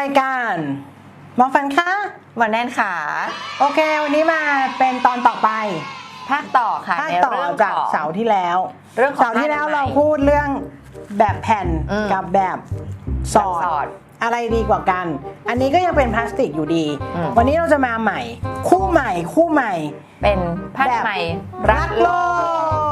รายการหมอฟันคะวันแน่นขา โอเค วันนี้มาเป็นตอนต่อไปภาคต่อค่ะภาคในต่อเรื่องจากของ เสาร์ที่แล้วเรื่องของเสาร์ที่แล้วผ้าอนามัยเราพูดเรื่องแบบแผ่นอืมกับแบบสอแบบสอดดอะไรดีกว่ากัน อันนี้ก็ยังเป็นพลาสติกอยู่ดี อืม วันนี้เราจะมาใหม่ คู่ใหม่ คู่ใหม่เป็นผ้าอนามัยรักโลกก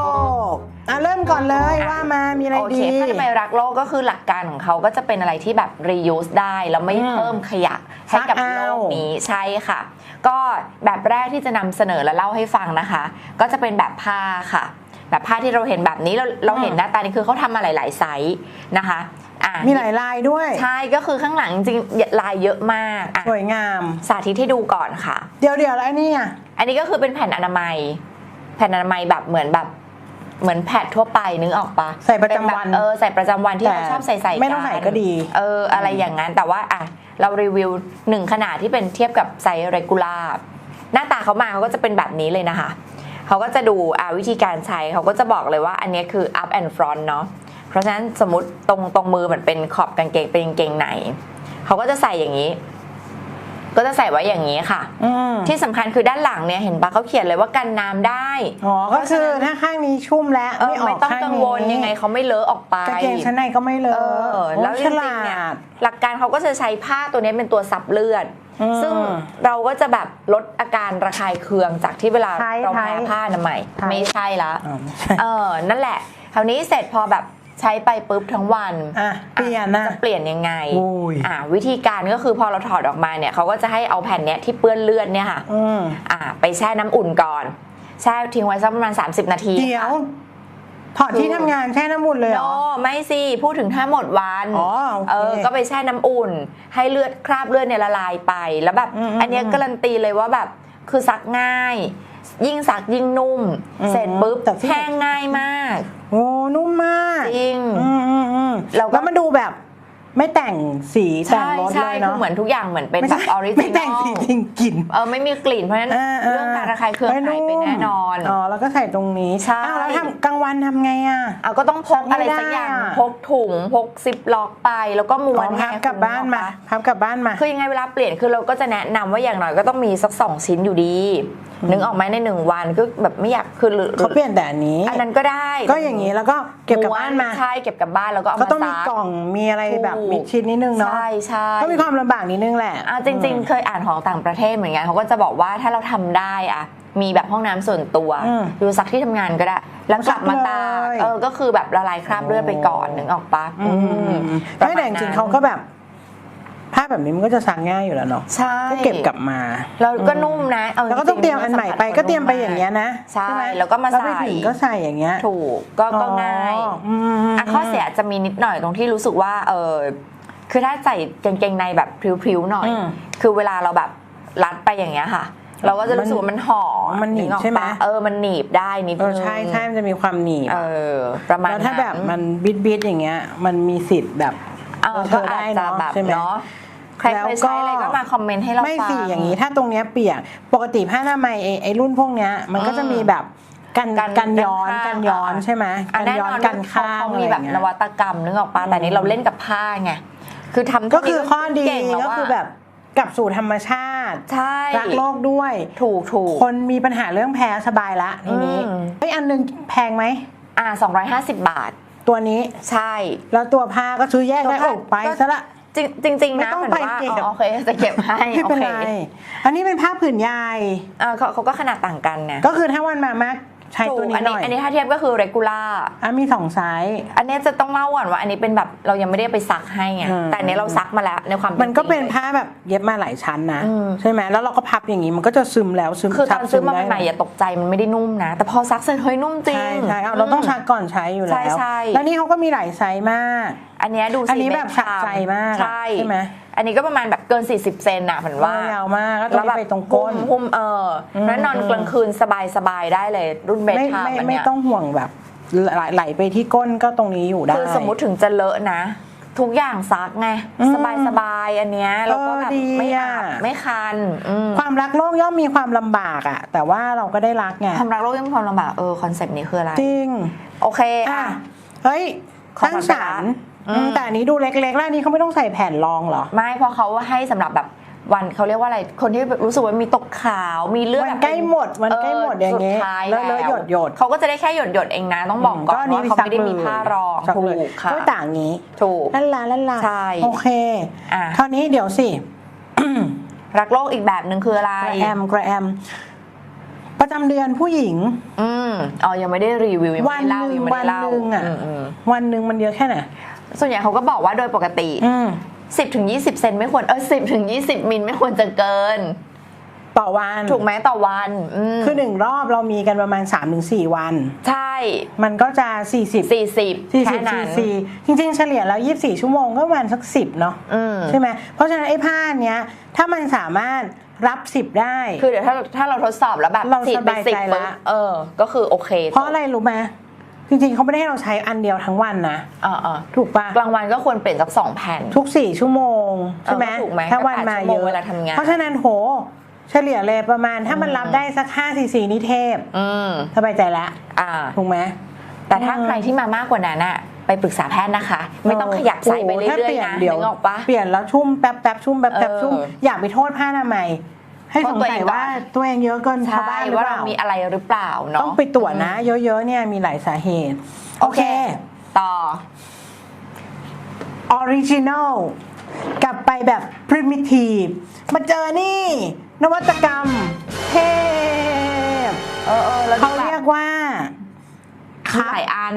อะเริ่มก่อนเลยอะว่ามามีอะไรโอเคดีผ้าอนามัยรักโลกก็คือหลักการของเขาก็จะเป็นอะไรที่แบบ reuse ได้แล้วไม่อืมเพิ่มขยะให้กับซักเอาโลกนี้ใช่ค่ะ ก็แบบแรกที่จะนำเสนอและเล่าให้ฟังนะคะ ก็จะเป็นแบบผ้าค่ะ แบบผ้าที่เราเห็นแบบนี้เราเราเห็นหน้าตานี่คือเขาทำมาหลาย ๆ ไซส์นะคะอะมีหลายลายด้วย ใช่ก็คือข้างหลังจริงๆลายเยอะมากอะสวยงาม สาธิตให้ดูก่อนค่ะ เดี๋ยวเดี๋ยวแล้วอันนี้อะอันนี้ก็คือเป็นแผ่นอนามัย แผ่นอนามัยแบบเหมือนแบบ เหมือนแพดทั่วไปนึกออกปะใส่ประจำวันเป็แบบเออใส่ประจำวันที่แต่เราชอบใส่ใส่นไม่ต้องใส่ก็ดี เอออะไรอย่างนั้นแต่ว่าอะเรารีวิวหนึ่งขนาดที่เป็นเทียบกับไซส์เรกูล่าหน้าตาเขามาเขาก็จะเป็นแบบนี้เลยนะคะเขาก็จะดูอ่าวิธีการใช้เขาก็จะบอกเลยว่าอันนี้คือ up and front เนาะเพราะฉะนั้นสมมติตรงตรงมือมันเป็นขอบกางเกงเป็นกางเกงในเขาก็จะใส่อย่างนี้ ก็จะใส่ไว้อย่างนี้ค่ะ อืมที่สำคัญคือด้านหลังเนี่ยเห็นปะเขาเขียนเลยว่ากันน้ำได้ อ๋อก็คือถ้าข้างนี้ชุ่มแล้วเออไม่ออไม่กต้องข้างกังนี้วลยังไงเขาไม่เลอะออกไป กางเกงชั้นในก็ไม่เลเออะอโอ้แล้วจฉริงลาๆเนี่ยด หลักการเขาก็จะใช้ผ้าตัวนี้เป็นตัวซับเลือด อืมซึ่งเราก็จะแบบลดอาการระคายเคืองจากที่เวลาใช่เราใช่แพ้ผ้าอนามัยใช่ ไม่ใช่ละอ๋อไม่ใช่เออนั่นแหละ คราวนี้เสร็จพอแบบ ใช้ไปปุ๊บทั้งวันอะเปลี่ยนนะจะเปลี่ยนยังไงโอ้ยอ่าวิธีการก็คือพอเราถอดออกมาเนี่ยเขาก็จะให้เอาแผ่นเนี้ยที่เปื้อนเลือดเนี่ยค่ะอืมอ่า ไปแช่น้ำอุ่นก่อน แช่ทิ้งไว้สักประมาณ 30 นาทีเดี๋ยวค่ะถอดที่ทำงานแช่น้ำมุนเลยเหรโนอไม่สิ พูดถึงถ้าหมดวันอ๋อโอเคเออ ก็ไปแช่น้ำอุ่น ให้เลือดคราบเลือดเนี่ยละลายไป แล้วแบบอืมอืมอันเนี้ยการันตีเลยว่าแบบ คือซักง่าย ยิ่งซักยิ่งนุ่มอืมเสร็จปุ๊บแต่ที่แห้งง่ายมาก โอ้นุ่มมากจริงอืมอืมอืมแล้วก็ แล้วมันดูแบบ ไม่แต่งสีแต่งใช่รถใช่เลยคือเนาะเหมือนทุกอย่างเหมือนเป็นไม่แบใช่บออริจินอลไม่แต่งสีจริงกลิ่น เออไม่มีกลิ่นเพราะฉะนั้นาาเรื่องการระคายเคืองหายไปแน่นอน อ๋อ แล้วก็ใส่ตรงนี้ใช่ อ้าวแล้วทำกลางวันทำไงอะ เอาก็ต้องพกอะไรสักอย่าง ไม่ได้อะ พกถุงพกซิปล็อกไปแล้วก็ม้วอ๋อนพับไงกลับคุณบ้านมากออกปะพับกลับบ้านมา คือยังไงเวลาเปลี่ยนคือเราก็จะแนะนำว่าอย่างน้อยก็ต้องมีสักสองชิ้นอยู่ดี นึกออกไหมในหนึ่งวันก็แบบไม่อยากคือหรือเขาเปลี่ยนแต่อันนี้ อันนั้นก็ได้ ก็อย่างนี้แล้วก็เก็บกลับบ้านมาใช่เก็บกลับบ้านแล้วก็เอาก็มาต้องมีซักล่องมีอะไรแบบถูกมิดชิดนิดนึงเนาะใช่ใช่ก็มีความลำบากนิดนึงแหละอะจริง ๆ เคยอ่านของต่างประเทศเหมือนกันเขาก็จะบอกว่าถ้าเราทำได้อะมีแบบห้องน้ำส่วนตัวอืมอยู่ซักที่ทำงานก็ได้ แล้วกลับมาตากซักเลยเออก็คือแบบละลายคราบเลือดไปก่อนนึกออกปะอืมอืมไม่แต่จริงๆเขาก็แบบ ผ้าแบบนี้มันก็จะซักง่ายอยู่แล้วเนาะใช่ก็เก็บกลับมา แล้วก็นุ่มนะาแล้วก็ต้องเตรียมอันใหม่ไปก็เตรียมไปอย่างเงี้ยนะใช่ไหมแล้วก็มาแล้วไปใส่ถึงก็ใส่อย่างเงี้ยถูกก็ก็ง่ายอ๋ออืมอะข้อเสียจะมีนิดหน่อยตรงที่รู้สึกว่าเออคือถ้าใส่กางเกงในแบบพริ้วๆหน่อยอืมคือเวลาเราแบบรัดไปอย่างเงี้ยค่ะ เราก็จะรู้สึกว่ามันห่อมันหนีบกออกปะใช่ไหมเออมันหนีบได้นิดเอนึองใช่ใช่มันจะมีความหนีบเออประมาณแล้วถ้าแบบนั้นมันบิดบิดๆอย่างเงี้ย มันมีสิทธิ์แบบเออเธ ก็ออาได้จจะเนาะแบบใช่ไหมเนาะใครแล้วเคยก็ใช้อะไรก็มาคอมเมนต์ให้เราไม่ฟังสิอย่างนี้ถ้าตรงเนี้ยเปียกปกติผ้าหน้ามัยไอ้ไอ้รุ่นพวกเนี้ยมันก็จะมีแบบกันกันกันย้อนกันข้างกันย้อนอะใช่ไหมอะกันแน่ย้อนนอนกันข้างเขาอะไรมีอแบบย่างเงี้นยวัตกรรมนึกออกปะแต่นี้เราเล่นกับผ้าไงคือทำก็คือข้อดีเก่งแล้วก็ว่าคือแบบกลับสู่ธรรมชาติใช่รักโลกด้วย ถูกถูกคนมีปัญหาเรื่องแพ้สบายละทีนี้อืมเฮ้ยอันหนึงแพงไหมอ่า250 บาท ตัวนี้ ใช่ แล้วตัวผ้าก็ซื้อแยกได้ตัวผ้าอกไปก็ซะละ จริงจริงๆไม่นะต้องเหมือนไปว่าเก็บ อ๋อโอเคจะเก็บให้ไม่โอเป็นเคไร อันนี้เป็นผ้าผืนใหญ่ เออเขาเขาก็ขนาดต่างกันเนี่ยก็คือถ้าวันมามาก ใช้ถูตัวกนี้อันหนี้น่อยอันนี้ถ้าเทียบก็คือ regular อะมีสองไซส์อันนี้จะต้องเล่าก่อนว่า อันนี้เป็นแบบเรายังไม่ได้ไปซักให้ไงอืมแต่อันนี้เราซักมาแล้วในความมันก็เป็นจริงลยผ้าแบบเย็บมาหลายชั้นนะอืมใช่ไหมแล้วเราก็พับอย่างนี้มันก็จะซึมแล้วซึมคือตซัอบนซื้อมาได้ใหม่ๆอย่าตกใจมันไม่ได้นุ่มนะ แต่พอซักเสร็จเฮ้ยนุ่มจริงใช่ใช่เอาเราต้องซักก่อนใช้อยู่แล้วใช่ใช่แล้วนี่เขาก็มีหลายไซส์มาก อันเนี้ยดูสิอันนี้แบบเมคสะใจมากอะใช่ใช่ไหม อันนี้ก็ประมาณแบบเกิน 40 เซนน่ะผมว่า ยาวมากแล้วตรงนี้ไปตรงก้นหุ้มหุ้มเอออมแล้วนอนกลางคืนสบายสบายๆได้เลยรุ่นเบสไม่ทามไม่อันไม่เนี้ยต้องห่วงแบบไหลไหลไปที่ก้นก็ตรงนี้อยู่ได้คือสมมติถึงจะเลอะนะ ทุกอย่างซักไงอืมสบายสบายๆอันเนี้ยแล้วก็แบบเออดีไม่อะอับไม่คันอืมความรักโลกย่อมมีความลำบากอะแต่ว่าเราก็ได้รักไงความรักโลกยังมีความลำบากเออคอนเซปต์นี้คืออะไรจริงโอเคอะอะเฮ้ยของตั้งขวัญสารอืม แต่อันนี้ดูเล็กๆแล้วอันนี้เขาไม่ต้องใส่แผ่นรองเหรอ ไม่เพราะเขาให้สำหรับแบบวันเขาเรียกว่าอะไร คนที่รู้สึกว่ามีตกขาว มีเลือดวันแบบใกล้หมดวันใกล้หมดอย่างเงี้งี้ยเลอะเลอะหยดหยดเขาก็จะได้แค่หยดหยดๆเองนะ ต้องบอกก่อนว่าเขาไม่ได้มีผ้ารองซักถูเลยกค่ะก็ต่างงี้ ถูกลั่นลาลั่นลาใช่โอเคอะคราวนี้เดี๋ยวสิ รักโลกอีกแบบหนึ่งคืออะไรกระแอมกระแอม ประจำเดือนผู้หญิง อืมอ๋อ ยังไม่ได้รีวิว ยังวัไม่นได้หเล่านึ่งยังไม่วัได้นเล่าหนึ่งอะอืมอืมวันหนึ่งมันเยอะแค่ไหน ส่วนใหญ่เขาก็บอกว่าโดยปกติอืม10ถึง20เซนไม่ควรเออ10ถึง20มิลไม่ควรจะเกิน ต่อวันถูกไหมต่อวันอืมคือหนึ่งรอบเรามีกันประมาณ 3-4 วัน ใช่ มันก็จะ 40 40แค่40นั้นซีจริงๆ เฉลี่ยแล้ว 24 ชั่วโมงก็ประมาณสัก 10 เนาะอืมใช่ไหมเพราะฉะนั้นไอ้ผ้าเนี้ย ถ้ามันสามารถรับ10ได้ คือเดี๋ยวถ้าถ้าเราทดสอบแล้วแบบเราฉีดสไปบายสิบใจปุ๊บละเออ ก็คือโอเค เพราะอะไรรู้ไหม จริงๆเขาไม่ได้ให้เราใช้อันเดียวทั้งวันนะเออเออถูกปะกลางวันก็ควรเปลี่ยนสักสองแผ่นทุก4ชั่วโมงใช่ไหมเออก็ถูกไหมถ้าวันก็แปดมาชั่วโมเยงอะเวลาทำงานเพราะฉะนั้นโหเฉลี่ยเลยประมาณถ้ามันรับได้สัก5 4 4นี่เทพอืมสบายใจละอ่าถูกไหมแต่ถ้าอืมใครที่มามากกว่านั้นอะไปปรึกษาแพทย์นะคะ ไม่ต้องขยับใส่ไปโโหเรื่ถ้าอยปลี่ๆนะเดี๋ยวนึกออกปะเปลี่ยนแล้วชุ่มแป๊บแป๊บชุ่มแป๊บแป๊บเออชุ่มอย่าไปโทษผ้าอนามัย ให้สงสัยโทษตัวเองก่อนว่าตัวเองเยอะเกินชาวใช่บ้านหรือว่าเปเราล่ามีอะไรหรือเปล่าเนาะต้องไปตรวจนะ เยอะๆเนี่ยมีหลายสาเหตุ โอเค ต่อออริจินอลกลับไปแบบ primitive มาเจอนี่ นวัตกรรม เทพเออเออแล้วเขาเรียกว่า มีหลายอัน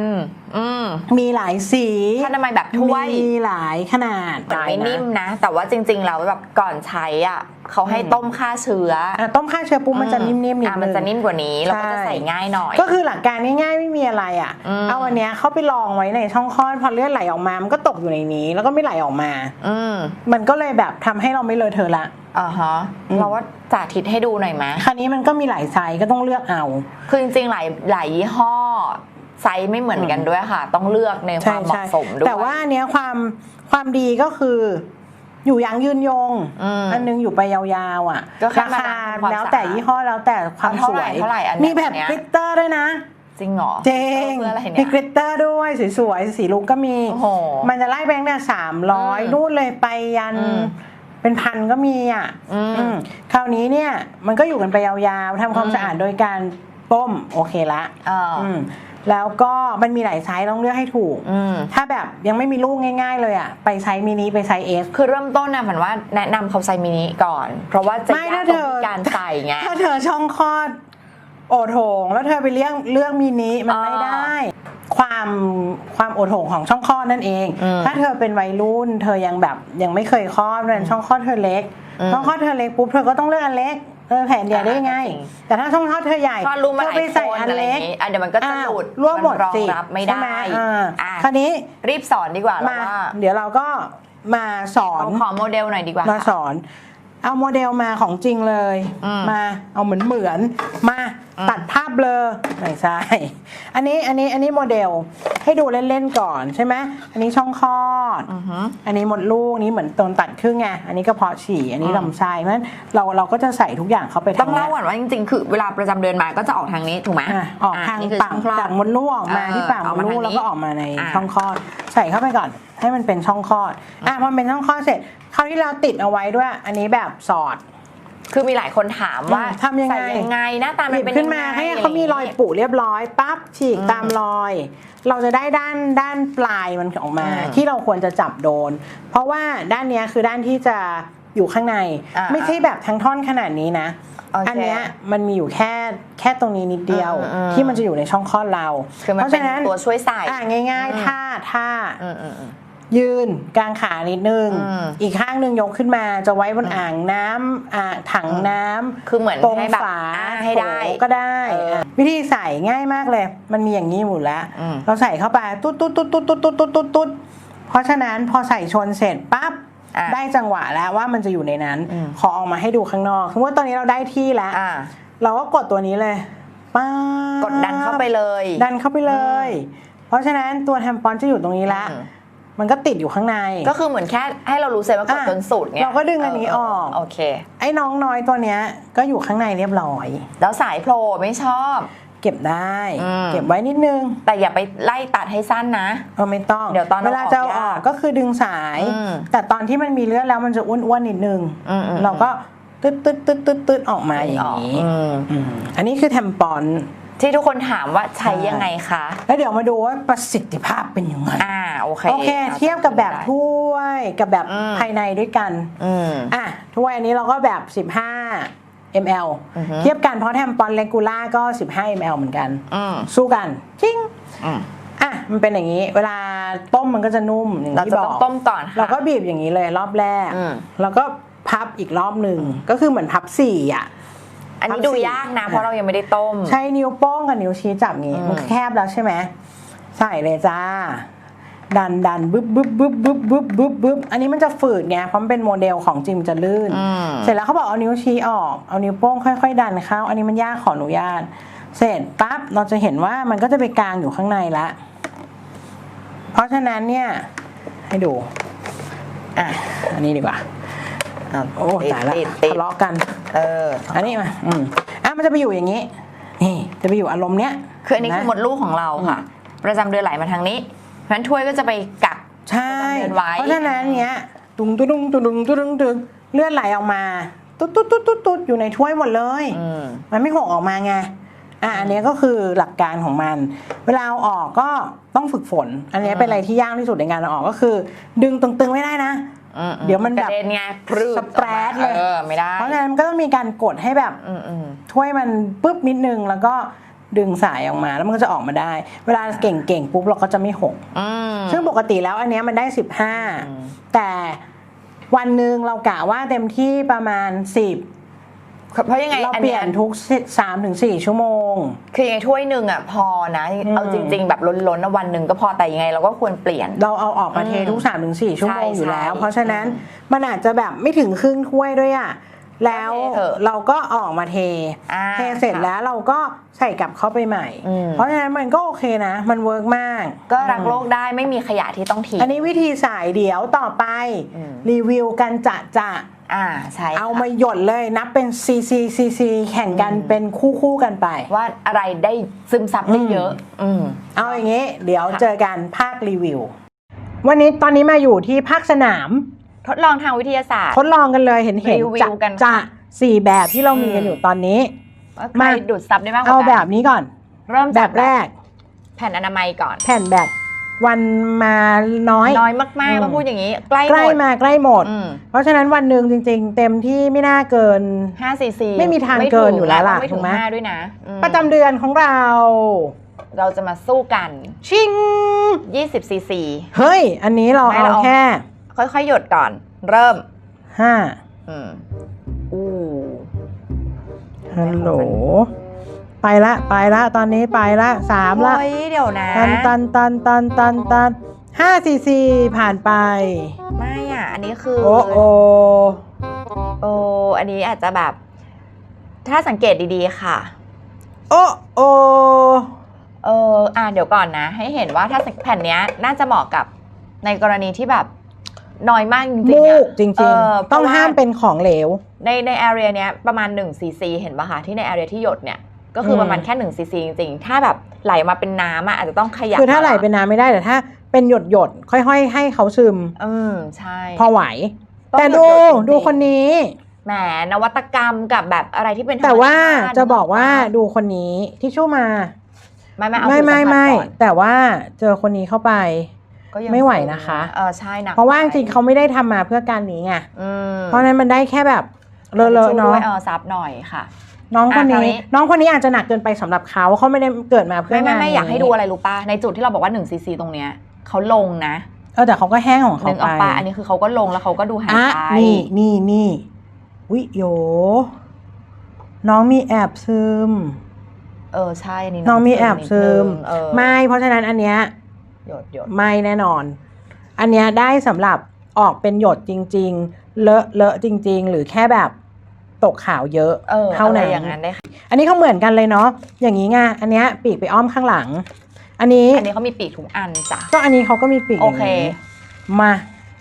อืมมีหลายสีผ้าอนามัยแบบถ้วยมีหลายขนาดมันไม่หลายะนิ่มนะ แต่ว่าจริงๆแล้วแบบก่อนใช้อะเขาให้ต้มฆ่าเชื้ออะต้มฆ่าเชื้อปุ๊บมันจะนิ่มๆนิดนึงอะมันจะนิ่มกว่านี้เราก็จะใช่ใส่ง่ายหน่อย ก็คือหลักการง่ายๆไม่มีอะไรอะอืมเอาอันเนี้ยเข้าไปลองไว้ในช่องคลอดพอเลือดไหลออกมา มันก็ตกอยู่ในนี้ แล้วก็ไม่ไหลออกมา อืมมันก็เลยแบบทำให้เราไม่เลอะเทอะละอ่าฮะอืมเราว่าสาธิตให้ดูหน่อยไหมคราวนี้มันก็มีหลายไซส์ก็ต้องเลือกเอา คือจริงๆหลายหลายยี่ห้อ ไซส์ไม่เหมือนกันด้วยค่ะ ต้องเลือกในคใช่วามเหใช่มาะสมด้วยแต่ว่าอันเนี้ยความความดีก็คืออยู่ยั้งยืนยงอืมอันนึงอยู่ไปยาวๆ อะก็แค่รามาคาทำความแล้วแต่สะอาดยี่ห้อแล้วแต่ความเท่าสไหวร่ยเท่าไหร่อันเนี้ยมีแบบอันเนี้ยกริตเตอร์ด้วยนะ จริงเหรอเจงเพื่ออะไรมีเนี่ยกริตเตอร์ด้วยสวยๆ สีลุงก็มีโอ้โหมันจะไล่ไปตั้งแต่สามร้อยอืมนู่นเลยไปยันอืมเป็นพันก็มีอะอืมอืมคราวนี้เนี่ยมันก็อยู่กันไปยาวๆทำความอืมสะอาดโดยการต้มโอเคละเออออืม แล้วก็มันมีหลายไซส์ต้องเลือกให้ถูกอืมถ้าแบบยังไม่มีลูกง่ายๆ เลยอะไปไซส์มินิไปไซส์เอสคือเริ่มต้นนะเหมือนว่าแนะนำเขาใส่มินิก่อน เพราะว่าจะไม่ยากถ้าตเธรงอที่การใส่ไงถ้าเธอช่องคลอดโอโถงแล้วเธอไปเลือกเลือกมินิมันไม่อ่าได้ ความความโอโถงของช่องคลอดนั่นเองอืมถ้าเธอเป็นวัยรุ่น เธอยังแบบยังไม่เคยคลอดเลยช่องคลอดเธอเล็กอืมช่องคลอดเธอเล็กปุ๊บเธอก็ต้องเลือกอันเล็ก เออแผ่นเดียวได้ไงอ่าจริงแต่ถ้าช่องคลอดเธอใหญ่ก็รู้มาเธหอลายไปคใส่นอันอะไรอเล็กย่างนี้อะเดี๋ยวมันก็จะอ้าวหลุดร่วมหมดนรองสิรับไม่ใช่หได้อ่าอะคราวนี้รีบสอนดีกว่าแล้วมาว่าเดี๋ยวเราก็มาสอนเอาขอโมเดลหน่อยดีกว่ามาสอน เอาโมเดลมาของจริงเลยอืมมาเอาเหมือนเหมือนมาอืมตัดภาพเบลอไม่ใช่อันนี้อันนี้อันนี้โมเดลให้ดูเล่นๆก่อนใช่ไหมอันนี้ช่องคลอด อือหืออันนี้มดลูกนี้เหมือนตนตัดครึ่งไง อันนี้กระเพาะฉี่ อันนี้อืมลำไส้เพราะฉะนั้นเราเราก็จะใส่ทุกอย่างเข้าไปต้องเล่าทก่อนว่าจริงๆ คือเวลาประจำเดือนมาก็จะออกทางนี้ถูกไหมอะออกทางนี่คือปากช่องคลอดจากมดลูกออกมาเออที่ปากออกมมาดลูกทางนี้แล้วก็ออกมาในอะช่องคลอด ใส่เข้าไปก่อนให้มันเป็นช่องคลอด อะพอมันเป็นช่องคลอดเสร็จคราวที่เราติดเอาไว้ด้วย อันนี้แบบสอด คือมีหลายคนถามว่าอืมทำยังไงใส่ยังไงหน้าตาหมันยิบเป็นขึ้นมายังไงให้เขามีรอยะไางงี้ปุเรียบร้อยปั๊บฉีกอืมตามรอย เราจะได้ด้านด้านปลายมันออกมาอืมที่เราควรจะจับโดน เพราะว่าด้านเนี้ยคือด้านที่จะอยู่ข้างในอ่าไม่ใช่แบบทั้งท่อนขนาดนี้นะโอเคอันเนี้ยมันมีอยู่แค่แค่ตรงนี้นิดเดียวอืมอืมที่มันจะอยู่ในช่องคลอดเราคือมันเพราะเป็นฉะนั้นตัวช่วยใส่อ่าง่ายอืมๆท่าท่าอืมอืมอืม ยืนกางขานิดนึงอืมอีกข้างหนึ่งยกขึ้นมาจะไว้บนอ่างน้ำอ่างถังน้ำคือเหมือนตรงให้แบบฝาอ่าให้ได้โถก็ได้เอออะวิธีใส่ง่ายมากเลย มันมีอย่างนี้หมดแล้วอืมเราใส่เข้าไปตุ๊ดตุ๊ดตุ๊ดตุ๊ดตุ๊ดตุ๊ดตุ๊ดตุ๊ดตุ๊ดเพราะฉะนั้นพอใส่ชนเสร็จปั๊บอะได้จังหวะแล้วว่ามันจะอยู่ในนั้นอืมขอออกมาให้ดูข้างนอกสมมติว่าตอนนี้เราได้ที่แล้วอ่าเราก็กดตัวนี้เลยป๊าบกดดันเข้าไปเลย ดันเข้าไปเลย เพราะฉะนั้นตัวแทมปอนจะอยู่ตรงนี้ละอื มมันก็ติดอยู่ข้างใน ก็คือเหมือนแค่ให้เรารู้เสร็จว่ากดอะจนสุดเนี่ยเราก็ดึงอันนี้ออกโอเค ไอ้น้องน้อยตัวเนี้ยก็อยู่ข้างในเรียบร้อย แล้วสายโผล่ไม่ชอบ เก็บได้อืมเก็บไว้นิดนึง แต่อย่าไปไล่ตัดให้สั้นนะเออไม่ต้องเดี๋ยวตอนเอาเวลาจะเอาออกออกยากก็คือดึงสายอืมแต่ตอนที่มันมีเลือดแล้วมันจะอ้วนๆนิดนึงอืมอืมเราก็ตึ๊ดตึ๊ดตึ๊ดตึ๊ดตึ๊ดออกมาอย่างนี้อืมอืมอันนี้คือแทมปอน ที่ทุกคนถามว่าใช้ยังไงคะ แล้วเดี๋ยวมาดูว่าประสิทธิภาพเป็นยังไง อ่าโอเค โอเค เทียบกับแบบถ้วยกับแบบอืมภายในด้วยกัน อืมอะถ้วยอันนี้เราก็แบบ 15 ml อือฮึเทียบกันเพราะแทมปอนเลกูล่าก็ 15 ml เหมือนกันอืมสู้กันจริงอืมอะมันเป็นอย่างนี้ เวลาต้มมันก็จะนุ่มอย่างเราที่จะบต้อองกต้มก่อนค่ะเราก็บีบอย่างนี้เลยรอบแรกอืมแล้วก็พับอีกรอบหนึ่งก็คือเหมือนพับสี่อะ อันนี้ทำดูสิยากนะ เพราะเรายังไม่ได้ต้ม ใช้นิ้วโป้งกับนิ้วชี้จับงี้อืมมันแคบแล้วใช่ไหมใส่เลยจ้า ดันดันบึ๊บบึ๊บบึ๊บบึ๊บบึ๊บบึ๊บบึ๊บอันนี้มันจะฝืดไงเพราะมันเป็นโมเดลของจิมจะลื่นอืมเสร็จแล้วเขาบอกเอานิ้วชี้ออกเอานิ้วโป้งค่อย ๆ ดันเข้า อันนี้มันยากขออนุญาต เสร็จปั๊บเราจะเห็นว่ามันก็จะไปกลางอยู่ข้างในละเพราะฉะนั้นเนี่ย ให้ดูอะอันนี้ดีกว่า อะโอ้ตายละติดติดทะเลาะกัน เอออันนี้มาอืมอะมันจะไปอยู่อย่างนี้ นี่จะไปอยู่อารมณ์เนี้ยคืออันนี้เห็คืนอไหมดลูกของเราค่ะ ประจำเดือนไหลมาทางนี้ เพราะฉะนั้นถ้วยก็จะไปกัก ใช่ประจำเดือนไว้ เพราะฉะนั้นเนี้ยตุงตุงตุงตุงตุงตุงตุงเลือดไหลออกมาตุ๊ดตุ๊ดตุ๊ดตุ๊ดตุ๊ดอยู่ในถ้วยหมดเลย อืม มันไม่หกออกมาไง อะอันนี้ก็คือหลักการของมัน เวลาเอาออกก็ต้องฝึกฝน อันนี้เป็นอะไรที่ยากที่สุดในการเอาออกก็คือ ดึงตึงๆไม่ได้นะอืม เดี๋ยวมันแบบกระเด็นไงพรืดสเปรดเลยออไม่ได้ เพราะฉะนั้นมันก็ต้องมีการกดให้แบบอืมอืมถ้วยมันปุ๊บนิดนึงแล้วก็ดึงสายออกมาแล้วมันก็จะออกมาได้ เวลาเก่งๆปุ๊บเราก็จะไม่หกอืมซึ่งปกติแล้วอันเนี้ยมันได้อืม15แต่วันหนึ่งเรากะว่าเต็มที่ประมาณ10 เพราะยังไงเราอันเปเนี้ลี่ยยนทุก3ถึง4ชั่วโมง คือยังไงถ้วยหนึ่งอะพอนะอืมเอาจริง ๆ แบบล้นๆนะวันหนึ่งก็พอแต่ยังไงเราก็ควรเปลี่ยน เราเอาออกมาเทอืมทุก3ถึง4ชั่วโมงใช่อยู่แล้วใช่เพราะฉะนั้นอืมมันอาจจะแบบไม่ถึงครึ่งถ้วยด้วยอะแล้วก็เทเถอะเราก็เอาออกมาเทอ่าเทเสร็จค่ะแล้วเราก็ใส่กลับเข้าไปใหม่อืมเพราะฉะนั้นมันก็โอเคนะ มันเวิร์กมาก ก็รักโลกได้ไม่มีขยะที่ต้องทิ้ง อันนี้วิธีสายเดี๋ยวต่อไปอืมรีวิวกันจะจะ อ่าใช่ค่ะเอามาหยดเลยนับเป็นซีซีซีซีแข่งกันเป็นคู่คู่ๆกันไป ว่าอะไรได้ซึมซับได้เยอะ อืมเอาอย่างนี้ เดี๋ยวค่ะเจอกันภาครีวิว วันนี้ตอนนี้มาอยู่ที่ภาคสนาม ทดลองทางวิทยาศาสตร์ ทดลองกันเลยเห็นเห็นรีวิจะวกันจะค่ะสี่แบบที่เรามีกันอืมอยู่ตอนนี้ว่าใครมาดูดซับได้มากกว่าเอากันแบบนี้ก่อน เริ่มแบจากบแรก แผ่นอนามัยก่อน แผ่นแบบ วันมาน้อย น้อยมากอืมๆต้องพูดอย่างนี้ ใกล้ใกล้หมดมาใกล้หมด อืม เพราะฉะนั้นวันหนึ่งจริง ๆ เต็มที่ไม่น่าเกิน5ซีซีไม่มีทางเกินอยู่แล้วล่ะไม่ถึถูงกไหม ห้าด้วยนะอืมประจำเดือนของเรา เราจะมาสู้กัน ชิง 20ซีซี เฮ้ย อันนี้เราไม่เอาเราเอา แค่ค่อยๆ หยดก่อน เริ่ม ห้าอืมอู้ ฮัลโหล ไปละไปละตอนนี้ไปละสามละเฮ้ยเดี๋ยวนะตันตันตันตันตันตันห้าซีซีผ่านไป ไม่อะ อันนี้คือ โอ้โอโอ้อันนี้อาจจะแบบ ถ้าสังเกตดีๆค่ะ โอ้โอเอออ่าเดี๋ยวก่อนนะ ให้เห็นว่าถ้าแผ่นเนี้ยน่าจะเหมาะกับในกรณีที่แบบน้อยมากจริงๆมูอะกจริงเออๆต้องเพราะว่าห้ามเป็นของเหลว ในในแอเรียเนี้ยประมาณ1ซีซีเห็นปะคะที่ในแอเรียที่หยดเนี่ย ก็คืออมประมาณแค่1ซีซีจริงๆ ถ้าแบบไหลมาเป็นน้ำอะอาจจะต้องขยับคือถ้าไหลเป็นน้ำไม่ได้แต่ถ้าเป็นหยดหยดๆค่อยๆ ให้เขาซึม อืมใช่ พอไหวต้องแต่ดูหยดๆจริงๆดูคนนี้แหมนวัตกรรมกับแบบอะไรที่เป็นธรรมแต่ว่าชติจะบอกว่าดูคนนี้ที่ชู่มา ไม่ไม่เอาไม่ผิวไม่สัผัสไม่ก่อนแต่ว่าเจอคนนี้เข้าไปก็ยังไม่ไหวสูงนะคะเออใช่หนักเพราะว่าจไปริงๆเขาไม่ได้ทำมาเพื่อการนี้ไงอืมเพราะฉะนั้นมันได้แค่แบบเลอะๆเนาะด้วยเออซับหน่อยค่ะ น้องคนอะคราวนี้ นี้ น้องคนนี้อาจจะหนักเกินไปสำหรับเขาเขาไม่ได้เกิดมาเพื่อไม่ไม่งานไม่อยากให้นี้ดูอะไรรู้ป่ะ ในจุดที่เราบอกว่า1ซีซีตรงเนี้ยเขาลงนะเออแต่เขาก็แห้งของเขานึกออกไปป่ะอันนี้คือเขาก็ลงแล้วเขาก็ดูหายอะไปนี่นี่นี่วิโย น้องมีแอบซึม เออใช่อันนี้น้องมีแอบซึม นิดนึงเออไม่ เพราะฉะนั้นอันเนี้ยหยดหยดไม่แน่นอน อันเนี้ยได้สำหรับออกเป็นหยดจริง ๆ เลอะเลอะจริง ๆ หรือแค่แบบ ตกขาวเยอะเออเท่าอะไรนั้นอย่างนั้นได้ค่ะอันนี้เขาเหมือนกันเลยเนาะอย่างนี้ไงอันเนี้ยปีกไปอ้อมข้างหลัง อันนี้อันนี้เขามีปีกทุกอันจ้ะ ก็อันนี้เขาก็มีปีกอโอย่างเคนี้มา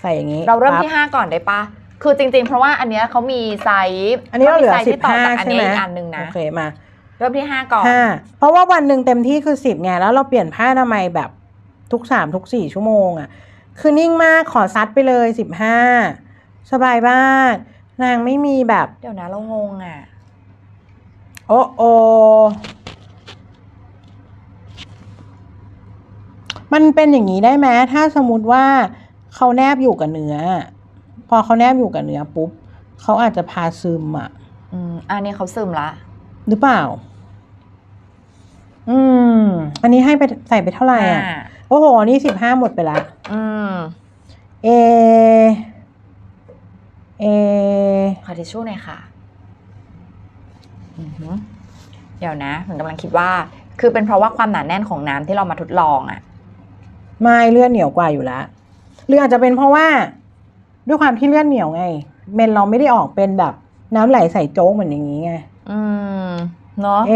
ใส่อย่างนี้เราเริ่มปั๊บ ที่ 5 ก่อนได้ปะคือจริงๆ เพราะว่าอันเนี้ยเขามีไซส์อันนี้เราเหลือขมีไซส์สิบที่ต่อห้าจากอันใช่นี้ไหมอีกอันหนึ่งนะโอเคมาริ่มที่ห้าก่อนห้าเพราะว่าวันหนึ่งเต็มที่คือสิบไงแล้วเราเปลี่ยนผ้าอนามัยแบบทุกสามทุกสี่ชั่วโมงอะ่ะ คือนิ่งมากขอซัดไปเลยสิบห้าสบายมาก นางไม่มีแบบ เดี๋ยวนะเรางงอะ โอ้โอมันเป็นอย่างนี้ได้ไหมถ้าสมมติว่าเขาแนบอยู่กับเนื้อ พอเขาแนบอยู่กับเนื้อปุ๊บเขาอาจจะพาซึมอะ อืม อันนี้เขาซึมละหรือเปล่า อืม อันนี้ให้ไปใส่ไปเท่าไหร่อะห้าโอ้โห นี่สิบห้าหมดไปละ อืม เอ เอขอทิชชู่หน่อยค่ะอือหือเดี๋ยวนะผมกำลังคิดว่า คือเป็นเพราะว่าความหนาแน่นของน้ำที่เรามาทดลองอะไม่เลือดเหนียวกว่าอยู่แล้วหรืออาจจะเป็นเพราะว่า ด้วยความที่เลือดเหนียวไง เมนเราไม่ได้ออกเป็นแบบน้ำไหลใส่โจ๊กเหมือนอย่างนี้ไงอืมเนาะเอ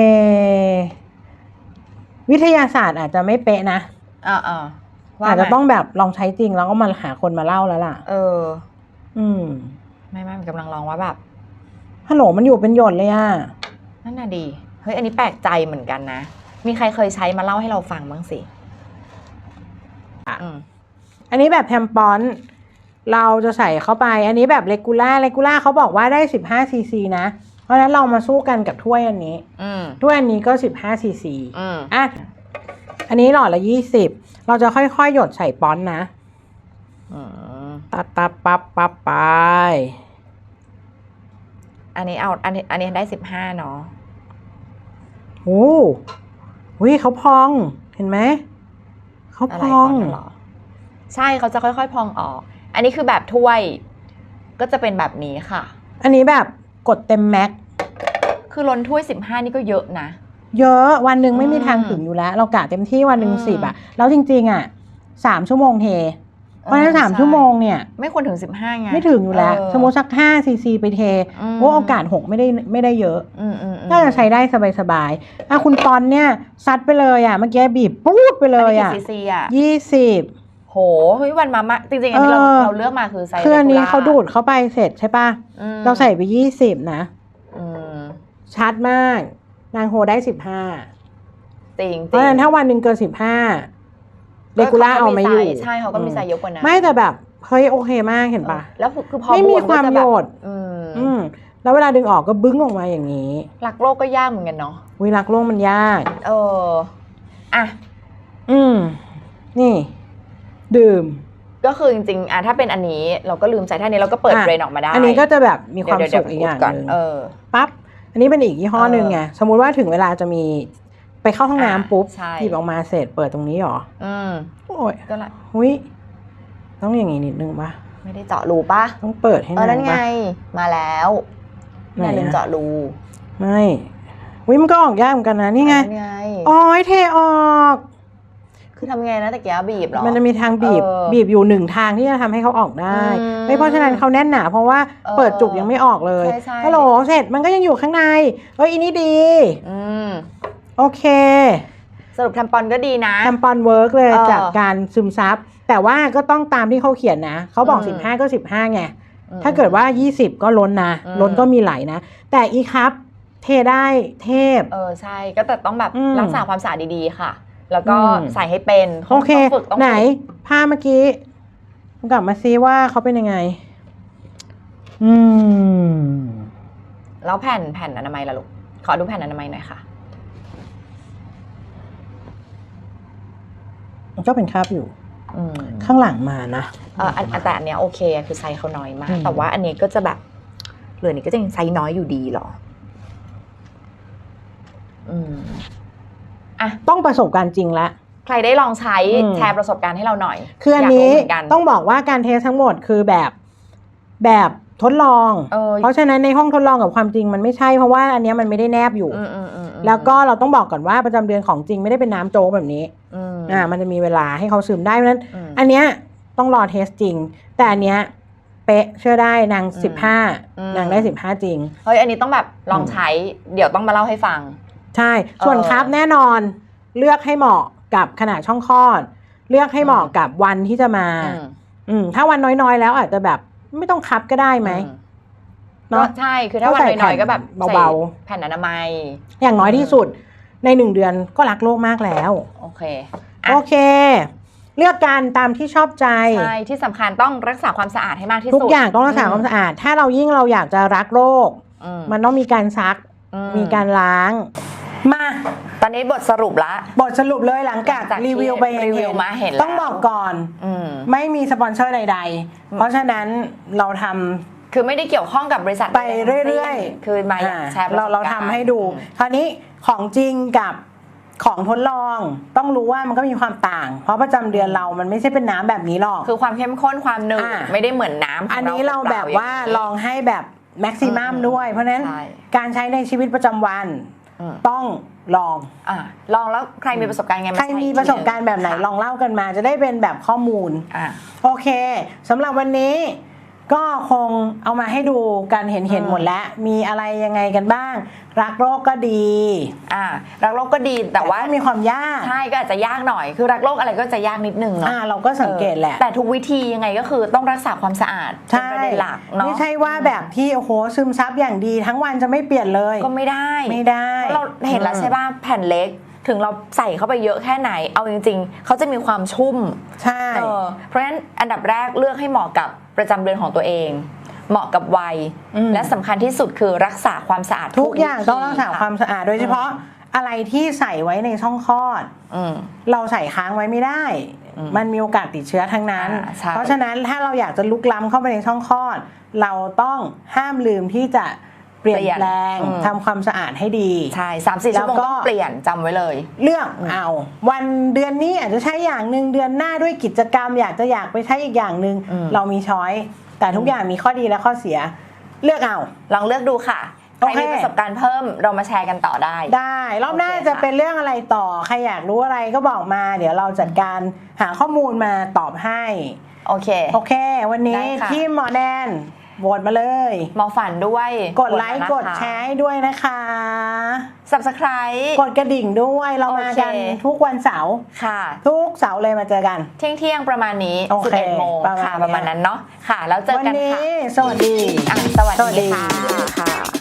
วิทยาศาสตร์อาจจะไม่เป๊ะนะอ่าอ่าว่าอาจจะมต้องแบบลองใช้จริงแล้วก็มาหาคนมาเล่าแล้วล่ะ เออ อืม ไม่ไม่ผมกำลังลองว่าแบบฮัลโหลมันอยู่เป็นหยดเลยอะ นั่นน่ะดี เฮ้ย อันนี้แปลกใจเหมือนกันนะ มีใครเคยใช้มาเล่าให้เราฟังบ้างสิอะ อืมอันนี้แบบแทมปอนเราจะใส่เข้าไป อันนี้แบบเลกูล่าเลกูล่าเขาบอกว่าได้สิบห้าซีซีนะ เพราะฉะนั้นเรามาสู้กันกับถ้วยอันนี้ อืมถ้วยอันนี้ก็สิบห้าซีซีอืมอะ อันนี้หลอดละยี่สิบเราจะค่อยๆ หยดใส่ปอนด์นะ อืม ตับตับปับปับไป อันนี้เอาอันนี้อันนี้ได้สิบห้าเนาะโอ้วิเขาพอง เห็นไหม เขาอะพไรอก่องนน่ะเหรอ ใช่เขาจะค่อยๆ พองออก อันนี้คือแบบถ้วย ก็จะเป็นแบบนี้ค่ะ อันนี้แบบกดเต็มแม็ก คือล้นถ้วยสิบห้านี่ก็เยอะนะ เยอะวันหนึ่งไม่มีอืมทางถึงอยู่แล้ว เรากะเต็มที่วันหนึ่งอืมสิบอะแล้วจริงๆอะสามชั่วโมงเท เพราะฉะนั้นออสามใชั่วโมงเนี่ยไม่ควรถึงสิบห้าไงไม่ถึงอยู่แล้วเออสมมติสักห้าซีซีไปเทอืมโอ้โอกาสหกไม่ได้ไม่ได้เยอะอืมอืมอืมน่าจะใช้ได้สบายๆอะคุณปอนเนี่ยซัดไปเลยอะเมื่อกี้บีบปูดไปเลยอะนนี้กี่ซีซีอะยี่สิบโหเฮ้ยวันมามะจริงๆอันนี้เราเออเราเลือกมาคือไซส์คืออันนี้ regular เขาดูดเข้าไปเสร็จใช่ปะอืมเราใส่ไปยี่สิบนะอืมชัดมากนางโฮได้สิบห้าจริงเพราะฉะนั้นถ้าวันหนึ่งเกินสิบห้า เรกูล่าเอาไม่อยู่ใช่เขาก็มีไซส์เยอะกว่านั้นไม่แต่แบบเฮ้ยโอเคมากเห็นปะแล้วคือพอไม่มีบนความก็จะโยแบบดอืมอืมแล้วเวลาดึงออกก็บึ้งออกมาอย่างนี้หลักโลกก็ยากเหมือนกันเนาะวิรักโลกมันยาก เอออะอืมนี่ ดื่ม ก็คือจริงๆอะถ้าเป็นอันนี้เราก็ลืมใส่ท่านี้เราก็เปิดอะเบรนออกมาได้ อันนี้ก็จะแบบมีความเดี๋ยสุเดี๋ขอีกอย่างก่อนหนึ่งเออปั๊บอันนี้เป็นอีกยี่ห้อหนึ่งไงสมมุติว่าถึงเวลาจะมี ไปเข้าห้องน้ำปุ๊บใช่ หยิบออกมาเสร็จเปิดตรงนี้หรอ อืมโอ้ยก็ละหุยต้องอย่างนี้นิดนึงปะไม่ได้เจาะรูปะต้องเปิดให้เออนานั่งนไง ปะ มาแล้วไหนอย่าลืมอะ เจาะรูไม่หุยมันก็ออกยากเหมือนกันนะนี่ไงนั่นไงอ๋อยเทออก คือทำไงนะตะเกียบบีบเหรอ มันจะมีทางบีบเออบีบอยู่หนึ่งทางที่จะทำให้เขาออกได้ อืมไม่เพราะฉะนั้นเขาแน่นหนาเพราะว่าเออเปิดจุกยังไม่ออกเลยใช่ใช่ ฮัลโหลเสร็จมันก็ยังอยู่ข้างในเฮ้ยอันนี้ดี อืม โอเค สรุปทำปอนก็ดีนะทำปอนเวิร์กเลยเออจากการซึมซับ แต่ว่าก็ต้องตามที่เขาเขียนนะ เขาบอก อืม 15 ก็ 15ไง อืม ถ้าเกิดว่า 20 ก็ล้นนะ อืม ล้นก็มีไหลนะ แต่อีครับ เทได้เทพ เออใช่ก็แต่ต้องแบบอืมรักษาความสะอาดดีๆค่ะ แล้วก็อืม ใส่ให้เป็นโอเค ต้องฝึกต้องฝึกไหนผ้าเมื่อกี้กลับมาซิว่าเขาเป็นยังไง อืม แล้วแผ่นแผ่นอนามัยล่ะลูกขอดูแผ่นอนามัยหน่อยค่ะ มันก็เป็นคราบอยู่อืมข้างหลังมานะเอออันอันแต่อันเนี้ยโอเคอะคือไซส์เขาน้อยมากอืมแต่ว่าอันนี้ก็จะแบบเหลือนี้ก็จะยังไซส์น้อยอยู่ดีเหรออืมอะต้องประสบการณ์จริงละใครได้ลองใช้อืมแชร์ประสบการณ์ให้เราหน่อย คืออันยากรู้นี้เหมือนกันต้องบอกว่าการเทสทั้งหมดคือแบบแบบ ทดลอง เออ เพราะฉะนั้นในห้องทดลองกับความจริงมันไม่ใช่เพราะว่าอันเนี้ยมันไม่ได้แนบอยู่ อืมอืมอืมอืมแล้วก็เราต้องบอกก่อนว่าประจำเดือนของจริงไม่ได้เป็นน้ำโจ๊กแบบนี้อืมอ่ามันจะมีเวลาให้เขาซึมได้เพราะฉะนั้นอืมอันเนี้ยต้องรอเทสจริง แต่อันเนี้ยเป๊ะเชื่อได้นางอืมสิบห้าอืม นางได้สิบห้าจริง เฮ้ยอันนี้ต้องแบบลองใช้ เดี๋ยวต้องมาเล่าให้ฟัง ใช่ ส่วนเออครับแน่นอนเลือกให้เหมาะกับขนาดช่องคลอด เลือกให้เหมาะอืม กับวันที่จะมา อืม อืมถ้าวันน้อยๆ แล้วอาจจะแบบ ไม่ต้องคับก็ได้ไหมอืเนาะใช่คือถ้าวันก็ใส่น้อยๆก็แบบแผ่นใส่เบาแผ่นอนามัย อย่างน้อยที่สุดในหนึ่งเดือนก็รักโลกมากแล้ว โอเคอะโอเค เลือกการตามที่ชอบใจใช่ที่สำคัญต้องรักษาความสะอาดให้มากที่สุดทุกอย่างต้องรักษาความสะอาด ถ้าเรายิ่งเราอยากจะรักโลกอืมมันต้องมีการซักอืมีการล้าง มาตอนนี้บทสรุปละ บทสรุปเลยหลังจากหลังจากที่รีวิวไปรีวิวมาเห็นแล้ว ต้องบอกก่อน อืม ไม่มีสปอนเซอร์ใด ๆ เพราะฉะนั้นเราทำ คือไม่ได้เกี่ยวข้องกับบริษัทไปเรื่อยๆๆคือมาอยากแชร์ประสเราบเรากทำณ์ให้ดูคราวนี้ของจริงกับของทดลองต้องรู้ว่ามันก็มีความต่าง เพราะประจำเดือนเรามันไม่ใช่เป็นน้ำแบบนี้หรอก คือความเข้มข้นความหนืดอ่า ไม่ได้เหมือนน้ำขงอันนี้เราแบบว่าเปล่ๆลองให้แบบแม็กซิมัมอืมด้วย เพราะฉะนั้นใช่ การใช้ในชีวิตประจำวันอืม ต้องลองอะลองแล้วใครมีประสบการณ์ไงาใครมีประสบการณ์แบบไหนค่ะลองเล่ากันมา จะได้เป็นแบบข้อมูลอะโอเคสำหรับวันนี้ ก็คงเอามาให้ดูกันเห็นเห็นอืมหมดแล้ว มีอะไรยังไงกันบ้าง รักโลกก็ดี อะรักโลกก็ดีแต่ว่าก็มีความยากใช่ก็อาจจะยากหน่อย คือรักโลกอะไรก็จะยากนิดนึงเนาะอ่าเราก็สังเกตแหละแต่ทุกวิธียังไงก็คือต้องรักษาความสะอาดเป็นใช่ประเด็นหลักเนาะไม่ใช่ว่าแบบที่โอ้โหซึมซับอย่างดี ทั้งวันจะไม่เปลี่ยนเลย ก็ไม่ได้ไม่ได้เพราะเราเห็นแล้วใช่ป่ะแผ่นเล็กถึงเราใส่เข้าไปเยอะแค่ไหน เอาจริง ๆ เขาจะมีความชุ่ม ใช่เออเพราะฉะนั้นอันดับแรกเลือกให้เหมาะกับ ประจำเดือนของตัวเอง เหมาะกับวัยอืมและสำคัญที่สุดคือรักษาความสะอาดทุกอย่างวิธีต้องรักษาความสะอาดโดยเฉพาะอะไรที่ใส่ไว้ในช่องคลอดอืมเราใส่ค้างไว้ไม่ได้อืมมันมีโอกาสติดเชื้อทั้งนั้นอ่าใช่เพราะฉะนั้นถ้าเราอยากจะลุกล้ำเข้าไปในช่องคลอด เราต้องห้ามลืมที่จะ เปลี่ยนแปลงทำความสะอาดให้ดีใช่สามสี่แล้ชั่ววโมงก็ต้องเปลี่ยนจำไว้เลยเลือกเอา วันเดือนนี้อาจจะใช้อย่างหนึ่งเดือนหน้าด้วยกิจกรรม อยากจะอยากไปใช้อีกอย่างหนึ่งอืมเรามีช้อย แต่ทุกอย่างมีข้อดีและข้อเสีย เลือกเอาลองเลือกดูค่ะใคโอรเคมีประสบการณ์เพิ่มเรามาแชร์กันต่อได้ ได้ รอบหน้าโอเคจะค่ะเป็นเรื่องอะไรต่อ ใครอยากรู้อะไรก็บอกมา เดี๋ยวเราจัดการหาข้อมูลมาตอบให้ โอเค โอเค วันนี้ได้ค่ะที่หมอแนน โหวตมาเลย หมอฝันด้วย กดไลค์นะกดคะแชร์ให้ด้วยนะคะ subscribe กดกระดิ่งด้วยเรามากันโอเคทุกวันเสาร์ค่ะ ทุกเสาร์เลยมาเจอกัน เที่ยงเที่ยงๆประมาณนี้โอเค11โมงประมาณค่ะเนี้ยประมาณนั้นเนาะค่ะ แล้วเจอวันกันนี้ค่ะสวัสดีอะสวัสสวัสดีดีค่ะค่ะ